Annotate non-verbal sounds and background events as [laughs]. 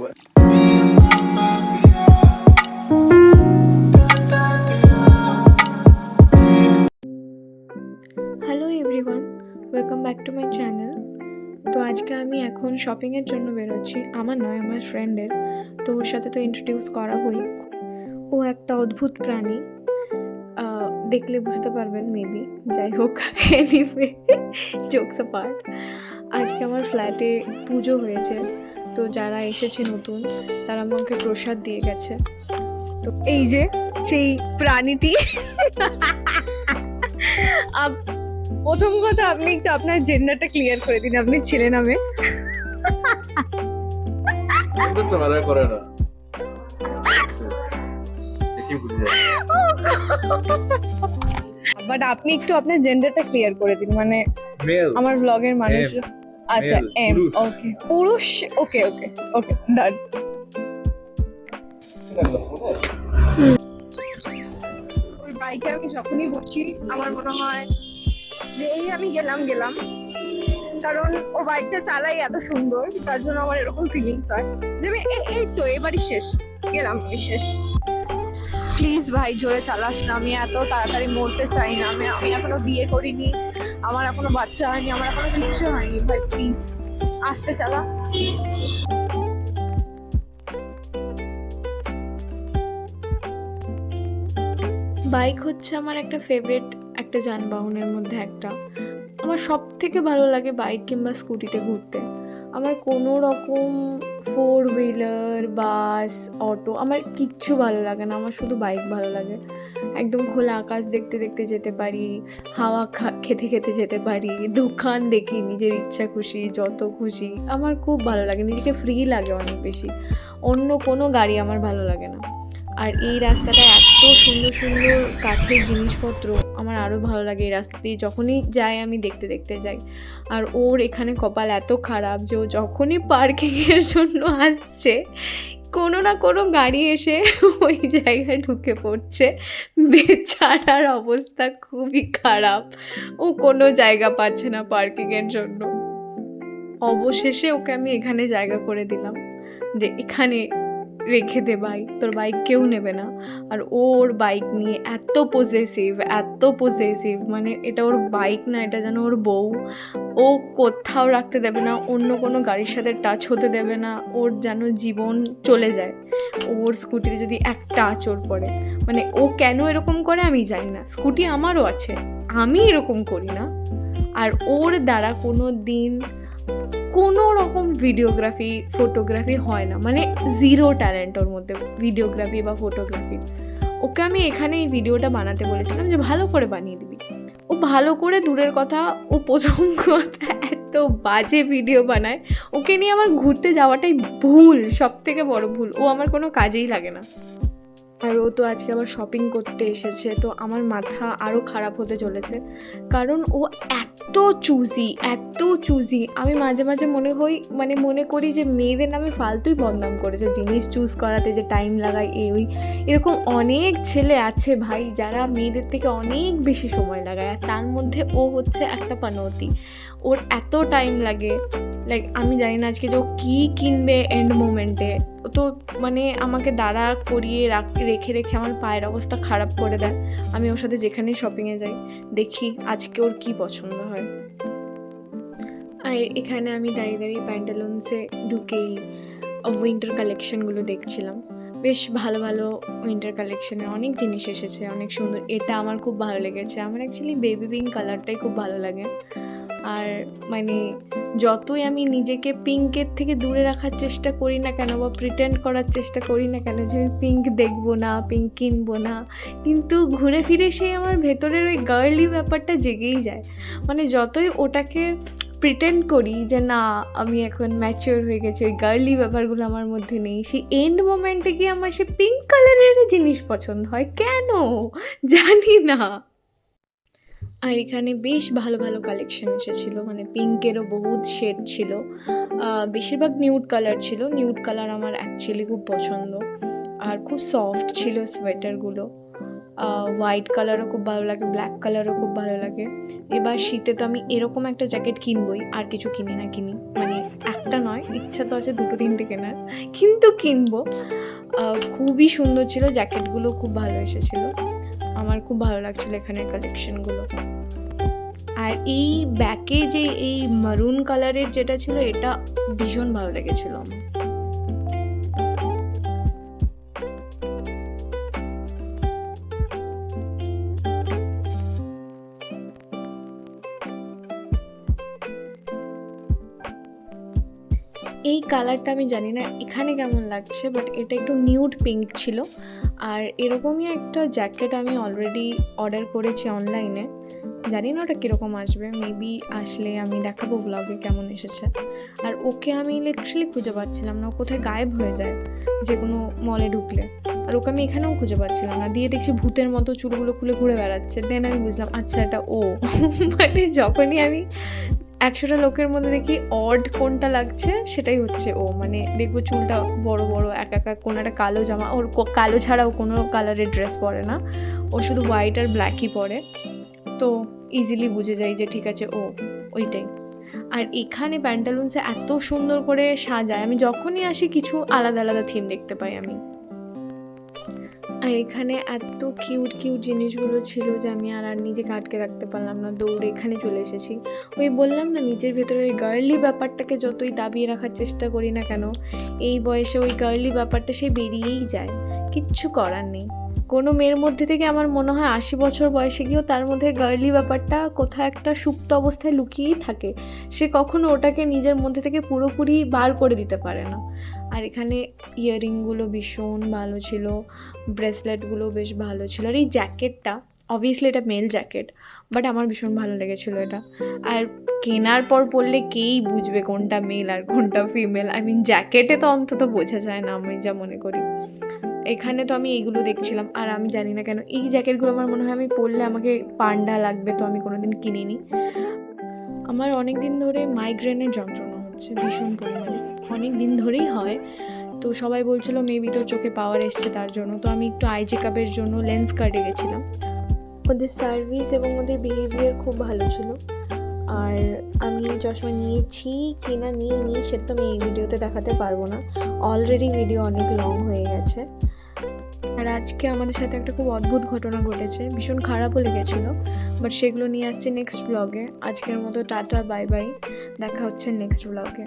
What? Hello everyone welcome back to my channel তো আজকে আমি এখন শপিংয়ের জন্য বেরোচ্ছি আমার নয়, আমার ফ্রেন্ডের তো ওর সাথে তো ইন্ট্রোডিউস করাবই। ও একটা অদ্ভুত প্রাণী। দেখলে বুঝতে পারবেন মেবি যাই হোক এনিওয়ে জোকস পার্ট আজকে আমার ফ্ল্যাটে পুজো হয়েছে। তো যারা এসেছে নতুন তারা আমাকে প্রসাদ দিয়ে গেছে। তো এই যে সেই প্রাণীটি। প্রথম কথা আপনি একটু আপনার জেন্ডারটা ক্লিয়ার করে দিন আপনি ছেলে নামে করে না। বাট আপনি একটু আপনার জেন্ডারটা ক্লিয়ার করে দিন মানে আমার ব্লগের মানুষ আচ্ছা এম ওকে পুরুষ। ওকে ওকে ওকে ডান ওই বাইকে আমি যখনই বসি আমার মনে হয় যে এই আমি গেলাম গেলাম। কারণ ও বাইকটা চালাই এত সুন্দর তার জন্য আমার এরকম ফিলিংস হয়। যে আমি এই তো এবারই শেষ গেলাম আমি শেষ। প্লিজ ভাই জোরে চালাস না আমি এত তাড়াতাড়ি মরতে চাই না আমি আমি এখনও বিয়ে করিনি। আমার এখনও বাচ্চা হয়নি, আমার এখনও কিচ্ছু হয়নি ভাই প্লিজ আসতে চালা। বাইক হচ্ছে আমার একটা ফেভারিট একটা যানবাহনের মধ্যে একটা। আমার সব থেকে ভালো লাগে বাইক কিংবা স্কুটিতে ঘুরতে। আমার কোনো রকম ফোর হুইলার বাস অটো আমার কিচ্ছু ভালো লাগে না। আমার শুধু বাইক ভালো লাগে। একদম খোলা আকাশ দেখতে দেখতে যেতে পারি, হাওয়া খেতে খেতে যেতে পারি, দোকান দেখি, নিজের ইচ্ছা খুশি, যত খুশি। আমার খুব ভালো লাগে, নিজেকে ফ্রি লাগে অনেক বেশি। অন্য কোনো গাড়ি আমার ভালো লাগে না। আর এই রাস্তাটা এত সুন্দর সুন্দর কাঠের জিনিসপত্র, আমার আরও ভালো লাগে এই রাস্তা দিয়ে যখনই যাই আমি দেখতে দেখতে যাই। আর ওর এখানে কপাল এত খারাপ যে ও যখনই পার্কিংয়ের জন্য আসছে, কোনো না কোনো গাড়ি এসে [laughs] ওই জায়গায় ঢুকে পড়ছে। বেচারার অবস্থা খুবই খারাপ। ও কোনো জায়গা পাচ্ছে না পার্কিংয়ের জন্য। অবশেষে ওকে আমি এখানে জায়গা করে দিলাম যে এখানে রেখে দে বাইক তোর বাইক কেউ নেবে না। আর ওর বাইক নিয়ে এত পজেসিভ এত পজেসিভ মানে এটা ওর বাইক না, এটা যেন ওর বউ। ও কোথাও রাখতে দেবে না, অন্য কোনো গাড়ির সাথে টাচ হতে দেবে না, ওর যেন জীবন চলে যায়। ওর স্কুটিতে যদি একটা আঁচড় পড়ে মানে ও কেন এরকম করে আমি জানি না। স্কুটি আমারও আছে, আমি এরকম করি না। আর ওর দ্বারা কোনো দিন কোনো রকম ভিডিওগ্রাফি ফটোগ্রাফি হয় না। মানে জিরো ট্যালেন্ট ওর মধ্যে ভিডিওগ্রাফি বা ফটোগ্রাফি ওকে আমি এখানে এই ভিডিওটা বানাতে বলেছিলাম যে, ভালো করে বানিয়ে দিবি। ও ভালো করে দূরের কথা, ও প্রথম কথা এত বাজে ভিডিও বানায়। ওকে নিয়ে আমার ঘুরতে যাওয়াটাই ভুল সব থেকে বড় ভুল। ও আমার কোনো কাজেই লাগে না। আর ও তো আজকে আবার শপিং করতে এসেছে, তো আমার মাথা আরও খারাপ হতে চলেছে। কারণ ও এত চুজি এত চুজি আমি মাঝে মাঝে মনে হই মানে মনে করি যে মেয়েদের নামে ফালতুই বদনাম করেছে, জিনিস চুজ করাতে যে টাইম লাগায়, এই ওই। এরকম অনেক ছেলে আছে ভাই, যারা মেয়েদের থেকে অনেক বেশি সময় লাগায়, আর তার মধ্যে ও হচ্ছে একটা পানতি ওর এত টাইম লাগে। লাইক আমি জানি না আজকে যে ও কী কিনবে এন্ড মোমেন্টে তো মানে আমাকে দাঁড়া করিয়ে রাখ- রেখে আমার পায়ের অবস্থা খারাপ করে দেয়। আমি ওর সাথে যেখানেই শপিংয়ে যাই, দেখি আজকে ওর কী পছন্দ হয়। আর এখানে আমি দাঁড়িয়ে দাঁড়িয়ে প্যান্টালুন্সে ঢুকেই উইন্টার কালেকশনগুলো দেখছিলাম। বেশ ভালো ভালো উইন্টার কালেকশনে অনেক জিনিস এসেছে, অনেক সুন্দর। এটা আমার খুব ভালো লেগেছে। আমার অ্যাকচুয়ালি বেবি পিঙ্ক কালারটাই খুব ভালো লাগে। আর মানে যতই আমি নিজেকে পিঙ্কের থেকে দূরে রাখার চেষ্টা করি না কেন বা প্রিটেন্ড করার চেষ্টা করি না কেন যে আমি পিঙ্ক দেখব না পিঙ্ক কিনবো না, কিন্তু ঘুরে ফিরে সেই আমার ভেতরের ওই গার্লি ব্যাপারটা জেগেই যায়। মানে যতই ওটাকে প্রিটেন্ড করি যে না, আমি এখন ম্যাচিওর হয়ে গেছি। ওই গার্লি ব্যাপারগুলো আমার মধ্যে নেই। সেই এন্ড মোমেন্টে গিয়ে আমার সে পিঙ্ক কালারেরই জিনিস পছন্দ হয়। কেন? জানি না। আর এখানে বেশ ভালো ভালো কালেকশন এসেছিল। মানে পিঙ্কেরও বহুত শেড ছিল। বেশিরভাগ নিউড কালার ছিল। নিউড কালার আমার অ্যাকচুয়ালি খুব পছন্দ। আর খুব সফট ছিল সোয়েটারগুলো হোয়াইট কালারও খুব ভালো লাগে ব্ল্যাক কালারও খুব ভালো লাগে। এবার শীতে তো আমি এরকম একটা জ্যাকেট কিনবই, আর কিছু কিনি না কিনি। মানে একটা নয়, ইচ্ছা তো আছে দুটো তিনটে কেনার, কিন্তু কিনবো। খুবই সুন্দর ছিল জ্যাকেটগুলো খুব ভালো এসেছিল। আমার খুব ভালো লাগছিল এখানের কালেকশনগুলো আর এই ব্যাকে যে এই মারুন কালারের যেটা ছিল, এটা ভীষণ ভালো লেগেছিলো আমার। এই কালারটা আমি জানি না এখানে কেমন লাগছে বাট এটা একটু নিউড পিঙ্ক ছিল। আর এরকমই একটা জ্যাকেট আমি অলরেডি অর্ডার করেছি অনলাইনে জানি না ওটা কীরকম আসবে মেবি আসলে আমি দেখাবো ব্লগে কেমন এসেছে। আর ওকে আমি লিটারালি খুঁজে পাচ্ছিলাম না কোথায় গায়েব হয়ে যায় যে কোনো মলে ঢুকলে। আর ওকে আমি এখানেও খুঁজে পাচ্ছিলাম না, দিয়ে দেখছি ভূতের মতো চুলগুলো খুলে ঘুরে বেড়াচ্ছে। দেন আমি বুঝলাম আচ্ছা এটা ও। [laughs] মানে যখনই আমি একশোটা লোকের মধ্যে দেখি অড কোনটা লাগছে, সেটাই হচ্ছে ও। মানে দেখব চুলটা বড় বড়, এক একা কোনো একটা কালো জামা, ওর কালো ছাড়াও কোনো কালারের ড্রেস পরে না। ও শুধু হোয়াইট আর ব্ল্যাকই পরে। তো ইজিলি বুঝে যাই যে ঠিক আছে, ও ওইটাই। আর এখানে প্যান্টালুন্সে এত সুন্দর করে সাজায়, আমি যখনই আসি কিছু আলাদা আলাদা থিম দেখতে পাই আমি। আর এখানে এত কিউট কিউট জিনিসগুলো ছিল যে আমি আর আর নিজেকে আটকে রাখতে পারলাম না, দৌড়ে এখানে চলে এসেছি। ওই বললাম না, নিজের ভেতরের ওই গার্লি ব্যাপারটাকে যতই দাবিয়ে রাখার চেষ্টা করি না কেন, এই বয়সে ওই গার্লি ব্যাপারটা সে বেরিয়েই যায়। কিচ্ছু করার নেই। কোনো মেয়ের মধ্যে থেকে আমার মনে হয় আশি বছর বয়সে গিয়েও তার মধ্যে গার্লি ব্যাপারটা কোথাও একটা সুপ্ত অবস্থায় লুকিয়েই থাকে। সে কখনো ওটাকে নিজের মধ্যে থেকে পুরোপুরি বার করে দিতে পারে না। আর এখানে ইয়াররিংগুলো ভীষণ ভালো ছিল, ব্রেসলেটগুলো বেশ ভালো ছিল। আর এই জ্যাকেটটা অবভিয়াসলি এটা মেল জ্যাকেট বাট আমার ভীষণ ভালো লেগেছিলো এটা। আর কেনার পর পরলে কেই বুঝবে কোনটা মেল আর কোনটা ফিমেল আই মিন জ্যাকেটে তো অন্তত বোঝা যায় না, আমি যা মনে করি। এখানে তো আমি এইগুলো দেখছিলাম, আর আমি জানি না কেন, এই জ্যাকেটগুলো আমার মনে হয় আমি পরলে আমাকে পান্ডা লাগবে তো আমি কোনোদিন কিনিনি। আমার অনেক দিন ধরে মাইগ্রেনের যন্ত্রণা হচ্ছে ভীষণ পরিমাণে। অনেক দিন ধরেই হয়। তো সবাই বলছিল মেবি তোর চোখে পাওয়ার এসছে তার জন্য। তো আমি একটু আই চেকআপের জন্য লেন্স কার্ডে গেছিলাম। ওদের সার্ভিস এবং ওদের বিহেভিয়ার খুব ভালো ছিল। আর আমি চশমা নিয়েছি কি না নিয়ে নিই সেটা তো আমি এই ভিডিওতে দেখাতে পারব না। অলরেডি ভিডিও অনেক লং হয়ে গেছে। আর আজকে আমাদের সাথে একটা খুব অদ্ভুত ঘটনা ঘটেছে। ভীষণ খারাপও লেগেছিলো। বাট সেগুলো নিয়ে আসছে নেক্সট ব্লগে আজকের মতো টাটা বাই বাই দেখা হচ্ছে নেক্সট ব্লগে